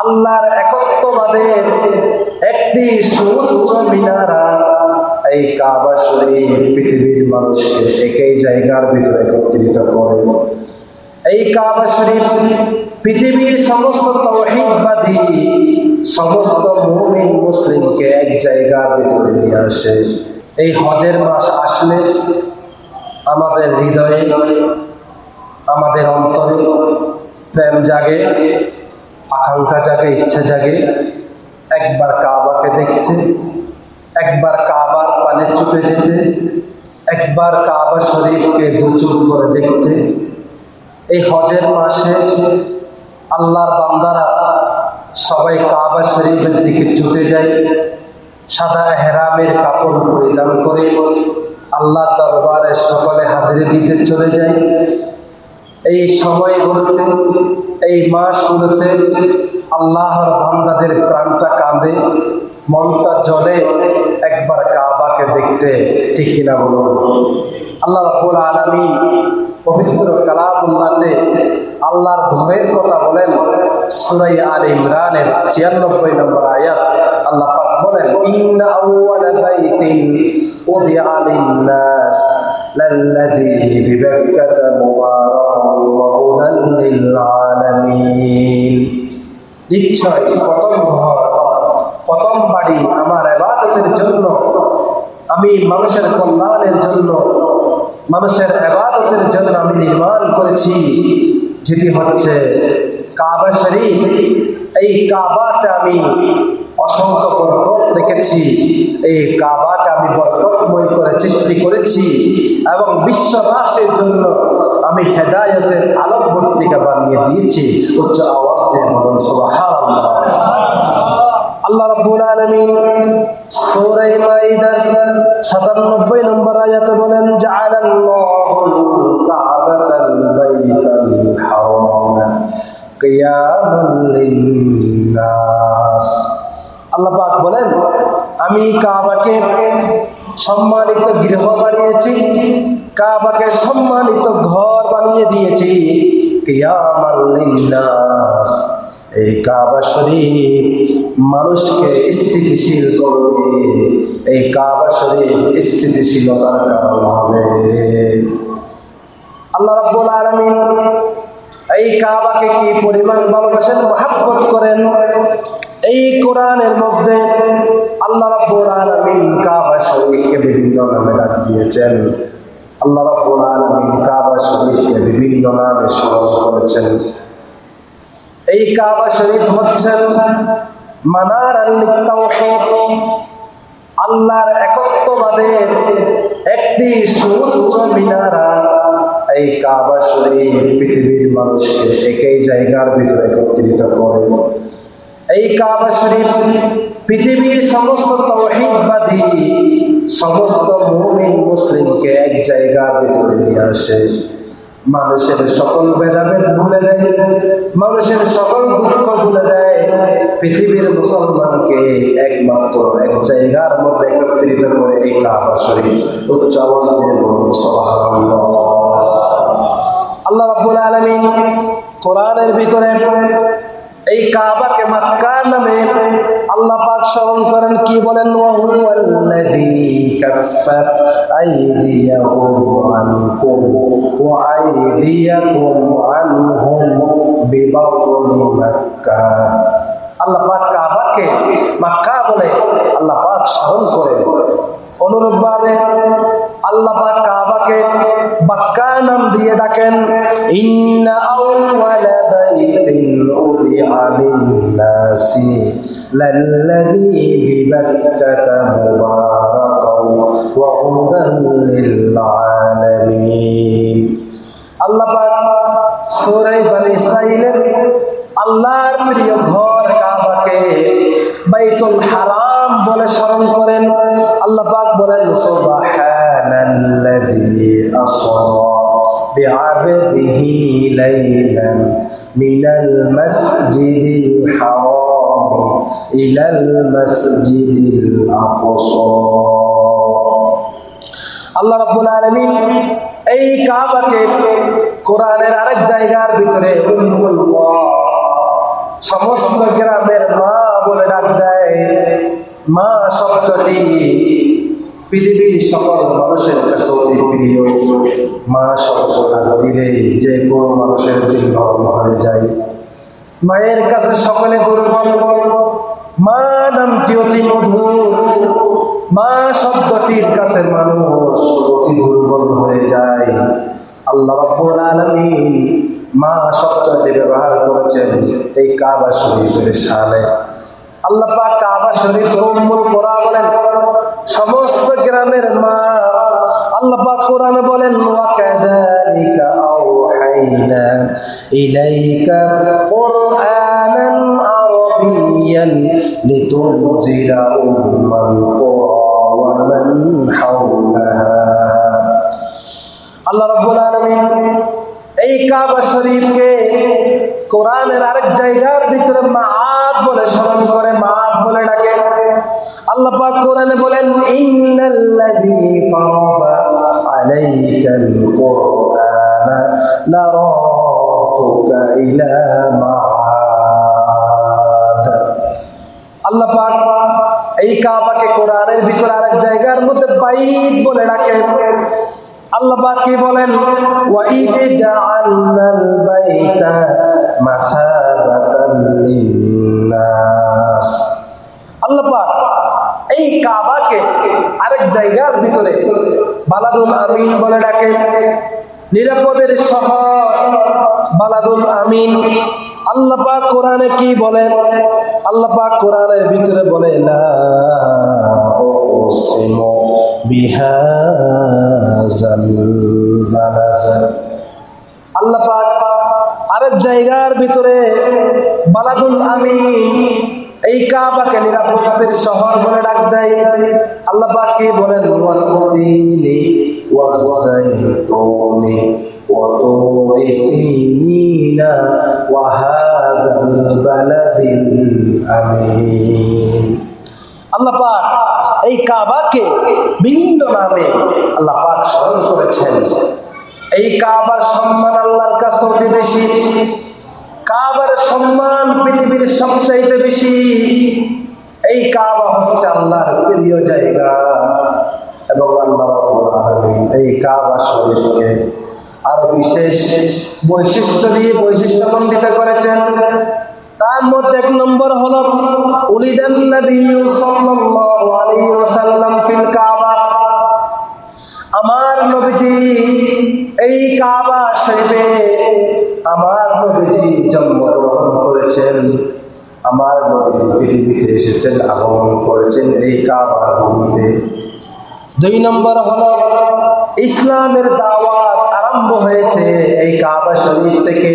আল্লাহর একত্ববাদের একটি সুউচ্চ মিনারা এই কাবা শরীফ পৃথিবীর মানুষকে একই জায়গার ভিতরে একত্রিত করে। এই কাবা শরীফ পৃথিবীর সমস্ত তৌহিদবাদী, সমস্ত মুমিন মুসলিমকে এক জায়গার ভিতরে নিয়ে আসে। এই হজের মাস আসলে আমাদের হৃদয়ে, আমাদের অন্তরে প্রেম জাগে। আকাঙ্ক্ষা জাগে ইচ্ছা জাগে, একবার কাবাকে দেখতে, একবার কাবার পানে ছুটে যেতে, একবার কাবা শরীফকে দুচুর করে দেখতে। এই হজের মাসে আল্লাহর বান্দারা সবাই কাবা শরীফের দিকে ছুটে যায়, সাদা হেরামের কাপড় পরিধান করে আল্লাহ দরবারে সকলে হাজিরে দিতে চলে যায়। এই সময়গুলোতে, এই মাসগুলোতে আল্লাহর বান্দাদের প্রাণটা কাঁদে, মনটা জ্বলে, একবার কাবাকে দেখতে, ঠিক কিনা বলুন? আল্লাহ রাব্বুল আলামিন পবিত্র কালামুল্লাতে আল্লাহর ঘরের কথা বলেন সুরাই আল ইমরানের ছিয়ানব্বই নম্বর আয়াত আল্লাহ পাক বলেন, ইন্না আউওয়ালা বাইতিন উদিআ লিন-নাস লাল্লাযী বিবাক্কাতা ঘর বাড়ি আমার জন্য, আমি মানুষের কল্যাণের জন্য, মানুষের এবাদতের জন্য আমি নির্মাণ করেছি, যেটি হচ্ছে কাবা শরীফ। এই কাবাতে আমি অসংখ্য রেখেছি এই কাবাকে আমি বরকতময় করে সৃষ্টি করেছি এবং বিশ্ববাসীর জন্য আমি হেদায়তের আলোকবর্তিকা বানিয়ে দিয়েছি। উচ্চ আওয়াজ দিয়ে বলুন আল্লাহ রাব্বুল আলামিন সূরা মাইদার 97 নম্বর আয়াতে বলেন জাআলাল্লাহুল কাবাতাল বাইতাল হারাম কিয়ামাল লিন্নাস। আল্লাহ পাক বলেন, আমি কাবাকে সম্মানিত গৃহ বানিয়েছি, কাবাকে সম্মানিত ঘর বানিয়ে দিয়েছি। এই কাবা শরীফ মানুষকে স্থিতিশীল করবে। এই কাবা শরীফ স্থিতিশীলতার কারণ হবে। আল্লাহ রাব্বুল আলামিন এই কাবাকে কি পরিমাণ ভালোবাসেন, মহাব্বত করেন? এই কোরআনের মধ্যে আল্লাহ রাব্বুল আলামিন কাবা শরীফকে বিভিন্ন নামে ডাক দিয়েছেন। আল্লাহ রাব্বুল আলামিন কাবা শরীফকে বিভিন্ন নামে স্মরণ করেছেন। এই কাবা শরীফ হচ্ছেন মানার তাওহীদ আল্লাহর একত্ববাদের একটি সুউচ্চ মিনারা। এই কাবা শরীফ পৃথিবীর মানুষকে একই জায়গার ভিতরে একত্রিত করে। এই কাবা শরীফ পৃথিবীর সমস্ত তৌহিদবাদী সমস্ত মুমিন মুসলিমকে এক জায়গার ভিতরে নিয়ে আসে। মানুষের সকল ভেদাভেদ ভুলে দেয় মানুষের সকল দুঃখ ভুলে দেয় পৃথিবীর মুসলমানকে একমাত্র এক জায়গার মধ্যে একত্রিত করে এই কাবা শরীফ উচ্চ আল্লাহ রাব্বুল আলামিন কোরআনের ভিতরে এই কাবাকে মক্কা নামে আল্লাহ পাক স্মরণ করেন, কি বলেন? ওয়া হুয়াল্লাযী কাফফা আইদিয়াহুম আনকুম ওয়া আইদিয়াকুম আনহুম বিবাতনি মক্কা। আল্লাহ পাক কাবাকে মক্কা বলে আল্লাহ স্মরণ করেন। অনুরূপভাবে আল্লাহ কাবাকে বাক্কা নাম দিয়ে ডাকেন, ইন্না আল্লাহ আল্লাহর প্রিয় ঘর কাবাকে বাইতুল হারাম বলে স্মরণ করেন। আল্লাহ বলেন বিআবদিহি লাইলান মিনাল মাসজিদিল হারাম ইলাল মাসজিদিল আকসা আল্লাহ রাব্বুল আলামিন এই কাবাকে কোরআনের আরেক জায়গার ভিতরে উম্মুল সমস্ত গ্রামের মা বলে ডাক দেয়। মা শব্দটি পৃথিবীর সকল মানুষের কাছে অতি প্রিয়। মা শব্দ ডাক দিলে যে কোনো মানুষের দিল হয়ে যায়। মায়ের কাছে সকলে দুর্বল। মা নামটি অতি মধুর। মা শব্দটির কাছে মানুষ অতি দুর্বল হয়ে যায়। আল্লাহ রব্বুল আলামিন মা শব্দটি ব্যবহার করেছেন এই কাবা শরীফের সামনে। আল্লাহ পাক কাবা শরীফ উম্মুল কোরা বলেন। সমস্ত গ্রামের মা আল্লাহ কোরআনে বলেন, ওয়া কাযালিকা আওহাইনা ইলাইকা কুরআনান আরাবিয়ান লিতুনজিরা উম্মাল কুরা আল্লাহ রাব্বুল আলামিন এই কাবা শরীফকে কোরআনের আরেক জায়গার ভিতরে মাআদ বলে স্মরণ করে মাআদ বলে ডাকে। আল্লাহ কোরআনে বলেন, ইন্নাল্লাযী ফারাদা আলাইকাল কুরআনা লারাতুকা ইলা মাআদ আল্লাহ পাক এই কাবাকে কোরআনের ভিতরে আরেক জায়গার মধ্যে বাইত বলে ডাকে। আল্লাহ কি বলেন? ওয়াইদ জাআলনাল বাইতা মাসাবাতাল লিন্নাস। আল্লাহ পাক এই কাবাকে আরেক জায়গার ভিতরে বালাদুল আমিন বলে ডাকে নিরাপদের শহর বালাদুল আমিন। আল্লাহ পাক কোরআনে কি বলেন আল্লাহ পাক কোরআনের ভিতরে বলে, লা উকসিমু বিহাজাল বালাদ আল্লাহ পাক আরেক জায়গার ভিতরে বালাদুল আমিন। এই কাবাকে নিরাপত্তের শহর বলে ডাক দেয়। আল্লাহ পাক কি বলেন? ওয়াতিনি ওয়াজাইতুনি ওয়া তুরিসিনা وهذا البلد الأمين আল্লাহ পাক এই কাবাকে বিভিন্ন নামে আল্লাহ পাক স্মরণ করেছেন এই কাবার সম্মান আল্লাহর কাছে অতি বেশি কাবার সম্মান পৃথিবীর সবচাইতে বেশি এই কাবা হচ্ছে আল্লাহর প্রিয় জায়গা এবং আল্লাহ রাব্বুল আলামিন এই কাবা শরীফকে আরও বিশেষ বৈশিষ্ট্য দিয়ে বৈশিষ্ট্য মণ্ডিত করেছেন। তার মধ্যে এক নম্বর হল, উলিদান নবী সাল্লাল্লাহু আলাইহি ওয়াসাল্লাম ফিল কাবা। আমার নবীজি এই কাবা শরীফে আমার নবীজি জন্মগ্রহণ করেছেন। আমার নবীজি পৃথিবীতে এসেছেন, আগমন করেছেন এই কাবার ভূমিতে। দুই নম্বর হল, ইসলামের দাওয়াত আরম্ভ হয়েছে এই কাবা শরীফ থেকে।